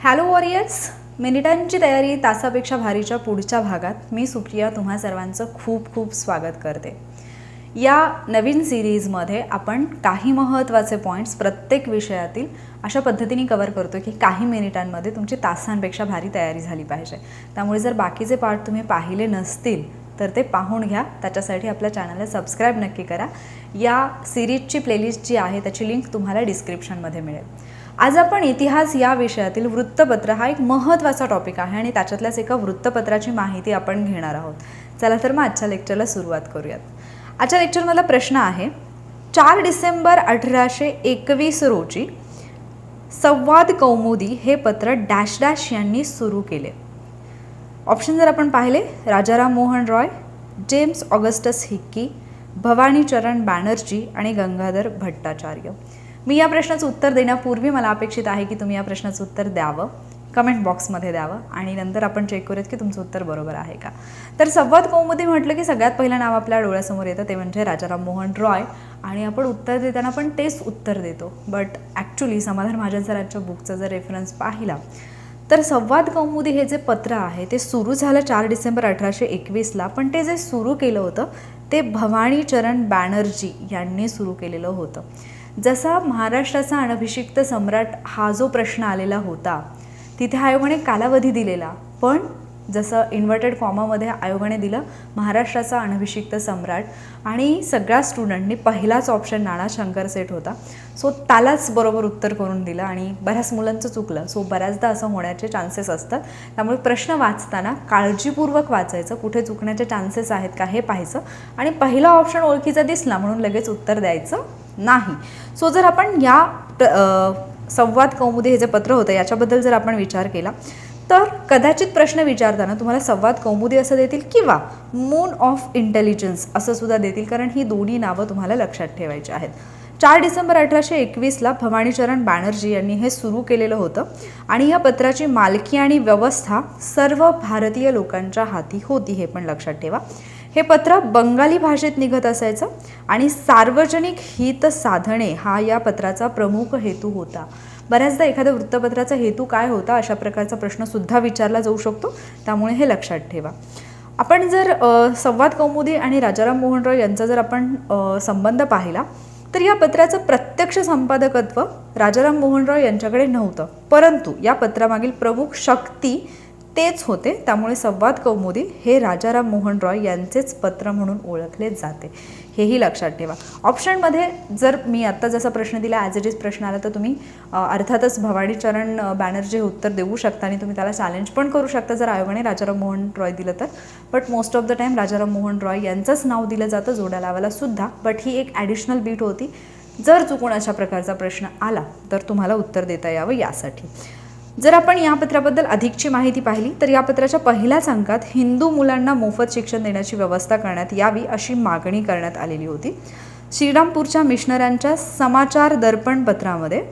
Hello warriors मिनिटांची तयारी तासापेक्षा भारीच्या पुढच्या भागात मी सुप्रिया तुम्हा सर्वांचं खूप खूप स्वागत करते. या नवीन सिरीजमध्ये आपण काही महत्त्वाचे पॉईंट्स प्रत्येक विषयातील अशा पद्धतीने कवर करतो की काही मिनिटांमध्ये तुमची तासांपेक्षा भारी तयारी झाली पाहिजे. त्यामुळे जर बाकीचे पार्ट तुम्ही पाहिले नसतील तर ते पाहून घ्या. त्याच्यासाठी आपल्या चॅनलला सबस्क्राईब नक्की करा. या सिरीजची प्लेलिस्ट जी आहे त्याची लिंक तुम्हाला डिस्क्रिप्शनमध्ये मिळेल. आज आपण इतिहास या विषयातील वृत्तपत्र हा एक महत्त्वाचा टॉपिक आहे आणि त्याच्यातल्याच एका वृत्तपत्राची माहिती आपण घेणार आहोत. चला तर मग आजच्या लेक्चरला सुरुवात करूयात. आजच्या लेक्चरमधला प्रश्न आहे चार डिसेंबर अठराशे एकवीस रोजी संवाद कौमुदी हे पत्र डॅश डॅश यांनी सुरू केले. ऑप्शन जर आपण पाहिले Rajaram Mohan Roy James Augustus Hicky Bhabanicharan Banerjee आणि गंगाधर भट्टाचार्य. मी या प्रश्नाचं उत्तर देण्यापूर्वी मला अपेक्षित आहे की तुम्ही या प्रश्नाचं उत्तर द्यावं. कमेंट बॉक्समध्ये द्यावं. आणि नंतर आपण चेक करूयात की तुमचं उत्तर बरोबर आहे का. तर संवाद कौमुदी म्हटलं की सगळ्यात पहिलं नाव आपल्या डोळ्यासमोर येतं ते म्हणजे राजाराम मोहन रॉय. आणि आपण उत्तर देताना पण तेच उत्तर देतो. बट ॲक्च्युली समाधान महाजन सरांच्या बुकचा जर रेफरन्स पाहिला तर संवाद कौमुदी हे जे पत्र आहे ते सुरू झालं चार डिसेंबर अठराशे एकवीसला. पण ते जे सुरू केलं होतं ते भवानी चरण बॅनर्जी यांनी सुरू केलेलं होतं. जसा महाराष्ट्राचा अनभिषिक्त सम्राट हा जो प्रश्न आलेला होता तिथे आयोगाने कालावधी दिलेला. पण जसं इन्व्हर्टेड कॉमामध्ये आयोगाने दिलं महाराष्ट्राचा अनभिषिक्त सम्राट आणि सगळ्या स्टुडंटनी पहिलाच ऑप्शन नाना शंकर सेठ होता. सो त्यालाच बरोबर उत्तर करून दिलं आणि बऱ्याच मुलांचं चुकलं. सो बऱ्याचदा असं होण्याचे चान्सेस असतात. त्यामुळे प्रश्न वाचताना काळजीपूर्वक वाचायचं. कुठे चुकण्याचे चान्सेस आहेत का हे पाहायचं. आणि पहिला ऑप्शन ओळखीचा दिसला म्हणून लगेच उत्तर द्यायचं. नाही. सो जर आपण या संवाद कौमुदी हे जे पत्र होतं याच्याबद्दल जर आपण विचार केला तर कदाचित प्रश्न विचारताना तुम्हाला संवाद कौमुदी असं देतील किंवा मून ऑफ इंटेलिजन्स असं सुद्धा देतील कारण ही दोन्ही नावं तुम्हाला लक्षात ठेवायची आहेत. चार डिसेंबर अठराशे एकवीसला भवानीचरण बॅनर्जी यांनी हे सुरू केलेलं होतं आणि या पत्राची मालकी आणि व्यवस्था सर्व भारतीय लोकांच्या हाती होती हे पण लक्षात ठेवा. हे पत्र बंगाली भाषेत निघत असायचं आणि सार्वजनिक हित साधणे हा या पत्राचा प्रमुख हेतू होता. बऱ्याचदा एखाद्या वृत्तपत्राचा हेतू काय होता अशा प्रकारचा प्रश्नसुद्धा विचारला जाऊ शकतो. त्यामुळे हे लक्षात ठेवा. आपण जर संवाद कौमुदी आणि राजाराम मोहन रॉय यांचा जर आपण संबंध पाहिला तर या पत्राचं प्रत्यक्ष संपादकत्व राजाराम मोहन रॉय यांच्याकडे नव्हतं. परंतु या पत्रामागील प्रमुख शक्ती तेच होते. त्यामुळे संवाद कौमुदी हे राजाराम मोहन रॉय यांचेच पत्र म्हणून ओळखले जाते. हेही लक्षात ठेवा. ऑप्शनमध्ये जर मी आत्ता जसा प्रश्न दिला ॲज इट इज प्रश्न आला तर तुम्ही अर्थातच भवानी चरण बॅनर्जी हे उत्तर देऊ शकता आणि तुम्ही त्याला चॅलेंज पण करू शकता जर आयोगाने राजाराम मोहन रॉय दिलं तर. But most of the time Rajaram Mohan Roy यांचंच नाव दिलं जातं जोड्या लावायला सुद्धा. बट ही एक ॲडिशनल बीट होती. जर चुकून अशा प्रकारचा प्रश्न आला तर तुम्हाला उत्तर देता यावं यासाठी. जर आपण या पत्राबद्दल अधिकची माहिती पाहिली तर या पत्राच्या पहिल्याच अंकात हिंदू मुलांना मोफत शिक्षण देण्याची व्यवस्था करण्यात यावी अशी मागणी करण्यात आलेली होती. श्रीरामपूरच्या मिशनऱ्यांच्या समाचार दर्पण पत्रामध्ये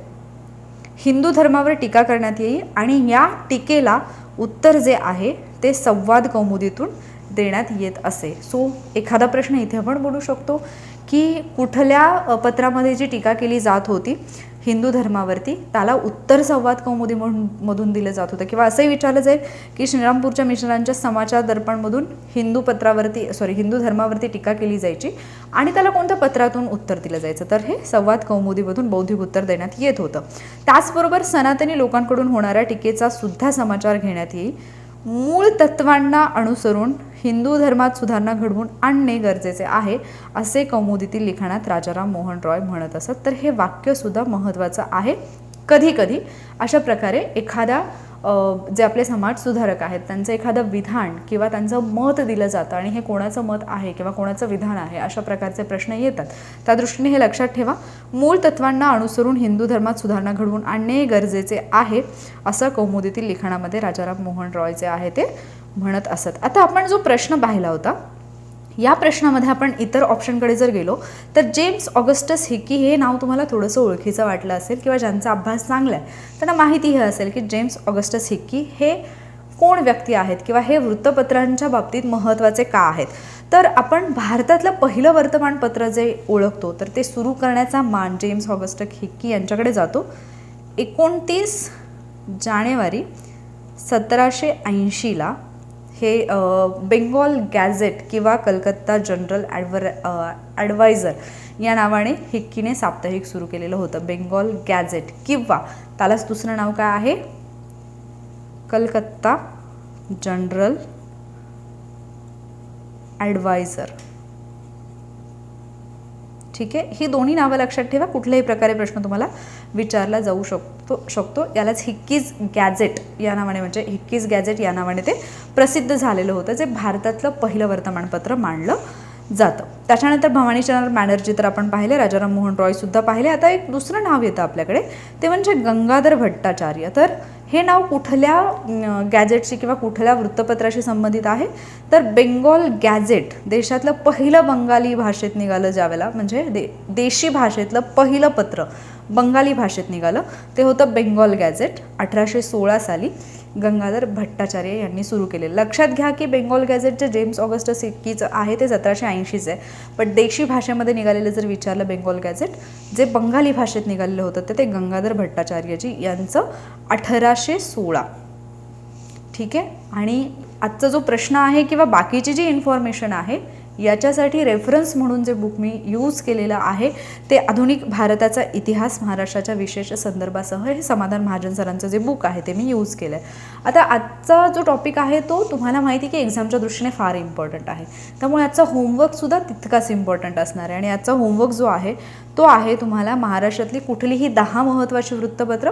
हिंदू धर्मावर टीका करण्यात येईल आणि या टीकेला उत्तर जे आहे ते संवाद कौमुदीतून देण्यात येत असे. सो एखादा प्रश्न इथे आपण बोलू शकतो की कुठल्या पत्रामध्ये जी टीका केली जात होती हिंदू धर्मावरती त्याला उत्तर संवाद कौमुदी म्हणून मधून दिलं जात होतं. किंवा असंही विचारलं जाईल की श्रीरामपूरच्या मिश्रांच्या समाचार दर्पणमधून हिंदू पत्रावरती सॉरी हिंदू धर्मावरती टीका केली जायची आणि त्याला कोणत्या पत्रातून उत्तर दिलं जायचं? तर हे संवाद कौमुदीमधून बौद्धिक उत्तर देण्यात येत होतं. त्याचबरोबर सनातनी लोकांकडून होणाऱ्या टीकेचा सुद्धा समाचार घेण्यात येईल. मूळ तत्वांना अनुसरून हिंदू धर्मात सुधारणा घडवून आणणे गरजेचे आहे असे कौमुदीतील लिखाणात राजाराम मोहन रॉय म्हणत असत. तर हे वाक्यसुद्धा महत्त्वाचं आहे. कधी कधी अशा प्रकारे एखादा जे आपले समाज सुधारक आहेत त्यांचं एखादं विधान किंवा त्यांचं मत दिलं जातं आणि हे कोणाचं मत आहे किंवा कोणाचं विधान आहे अशा प्रकारचे प्रश्न येतात. त्या दृष्टीने हे लक्षात ठेवा. मूळ तत्वांना अनुसरून हिंदू धर्मात सुधारणा घडवून आणणे गरजेचे आहे असं कौमुदीतील लिखाणामध्ये राजाराम मोहन रॉय जे आहे ते म्हणत असत. आता आपण जो प्रश्न पाहिला होता या प्रश्नामध्ये आपण इतर ऑप्शनकडे जर गेलो तर जेम्स ऑगस्टस हिकी हे नाव तुम्हाला थोडंसं ओळखीचं वाटलं असेल किंवा ज्यांचा अभ्यास चांगला आहे त्यांना माहिती हे असेल की जेम्स ऑगस्टस हिक्की हे कोण व्यक्ती आहेत किंवा हे वृत्तपत्रांच्या बाबतीत महत्त्वाचे का आहेत? तर आपण भारतातलं पहिलं वर्तमानपत्र जे ओळखतो तर ते सुरू करण्याचा मान जेम्स ऑगस्ट हिक्की यांच्याकडे जातो. एकोणतीस जानेवारी सतराशे ऐंशीला हे बेंगॉल गॅझेट किंवा कलकत्ता जनरल ॲडवर ॲडवायझर या नावाने हिक्कीने साप्ताहिक सुरू केलेलं होतं बेंगॉल गॅझेट किंवा त्यालाच दुसरं नाव काय आहे? कलकत्ता जनरल ॲडवायझर ठीक आहे? ही दोन्ही नावं लक्षात ठेवा. कुठल्याही प्रकारे प्रश्न तुम्हाला विचारला जाऊ शकतो शकतो. यालाच हिक्कीज गॅझेट या नावाने म्हणजे हिक्कीज गॅझेट या नावाने ते प्रसिद्ध झालेलं होतं जे भारतातलं पहिलं वर्तमानपत्र मानलं जातं. त्याच्यानंतर भवानी चंद्र बॅनर्जी तर आपण पाहिले राजाराम मोहन रॉयसुद्धा पाहिले. आता एक दुसरं नाव येतं आपल्याकडे ते म्हणजे गंगाधर भट्टाचार्य. तर हे नाव कुठल्या गॅजेटशी किंवा कुठल्या वृत्तपत्राशी संबंधित आहे? तर बेंगॉल गॅझेट देशातलं पहिलं बंगाली भाषेत निघालं ज्यावेळेला म्हणजे दे देशी भाषेतलं पहिलं पत्र बंगाली भाषेत निघालं. ते होतं बेंगॉल गॅझेट अठराशे सोळा साली. गंगाधर भट्टाचार्य यांनी सुरू केले. लक्षात घ्या की बेंगॉल गॅझेट जे जेम्स ऑगस्ट सिक्कीचं आहे ते सतराशे ऐंशीचं आहे. पण देशी भाषेमध्ये निघालेलं जर विचारलं बेंगॉल गॅझेट जे बंगाली भाषेत निघालेलं होतं तर ते गंगाधर भट्टाचार्यजी यांचं अठराशे सोळा. ठीक आहे? आणि आजचा जो प्रश्न आहे किंवा बाकीची जी इन्फॉर्मेशन आहे याच्यासाठी रेफरन्स म्हणून जे बुक मी यूज केलेलं आहे ते आधुनिक भारताचा इतिहास महाराष्ट्राच्या विशेष संदर्भासह हे समाधान महाजन सरांचं जे बुक आहे ते मी यूज केलं आहे आता आजचा जो टॉपिक आहे तो तुम्हाला माहिती की एक्झामच्या दृष्टीने फार इम्पॉर्टंट आहे. त्यामुळे आजचा होमवर्कसुद्धा तितकाच इम्पॉर्टंट असणार आहे. आणि आजचा होमवर्क जो आहे तो आहे तुम्हाला महाराष्ट्रातली कुठलीही दहा महत्त्वाची वृत्तपत्र.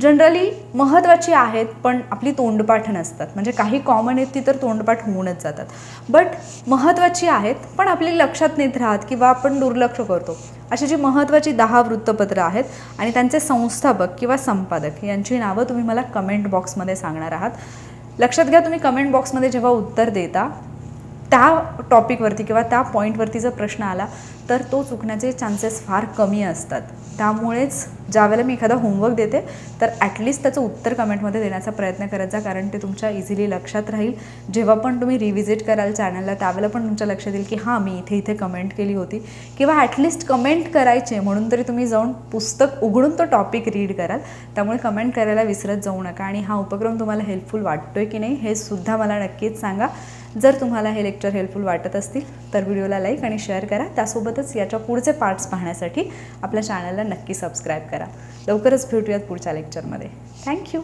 जनरली महत्त्वाची आहेत पण आपली तोंडपाठ नसतात. म्हणजे काही कॉमन आहेत ती तर तोंडपाठ होऊनच जातात. बट महत्त्वाची आहेत पण आपली लक्षात नेत राहत किंवा आपण दुर्लक्ष करतो. अशी जी महत्त्वाची दहा वृत्तपत्रं आहेत आणि त्यांचे संस्थापक किंवा संपादक यांची नावं तुम्ही मला कमेंट बॉक्समध्ये सांगणार आहात. लक्षात घ्या तुम्ही कमेंट बॉक्समध्ये जेव्हा उत्तर देता त्या टॉपिकवरती किंवा त्या पॉईंटवरती जर प्रश्न आला तर तो चुकण्याचे चान्सेस फार कमी असतात. त्यामुळेच ज्यावेळेला मी एखादा होमवर्क देते तर ॲटलिस्ट त्याचं उत्तर कमेंटमध्ये देण्याचा प्रयत्न करायचा कारण ते तुमच्या इझिली लक्षात राहील. जेव्हा पण तुम्ही रिव्हिजिट कराल चॅनलला त्यावेळेला पण तुमच्या लक्षात येईल की हां मी इथे इथे कमेंट केली होती. किंवा ॲटलिस्ट कमेंट करायचे म्हणून तरी तुम्ही जाऊन पुस्तक उघडून तो टॉपिक रीड कराल. त्यामुळे कमेंट करायला विसरत जाऊ नका. आणि हा उपक्रम तुम्हाला हेल्पफुल वाटतोय की नाही हे सुद्धा मला नक्कीच सांगा. जर तुम्हाला हे लेक्चर हेल्पफुल वाटत असतील तर व्हिडिओला लाईक आणि शेअर करा. त्यासोबतच याच्या पुढचे पार्ट्स पाहण्यासाठी आपल्या चॅनलला नक्की सबस्क्राईब करा. लवकरच भेटूयात पुढच्या लेक्चरमध्ये. थँक्यू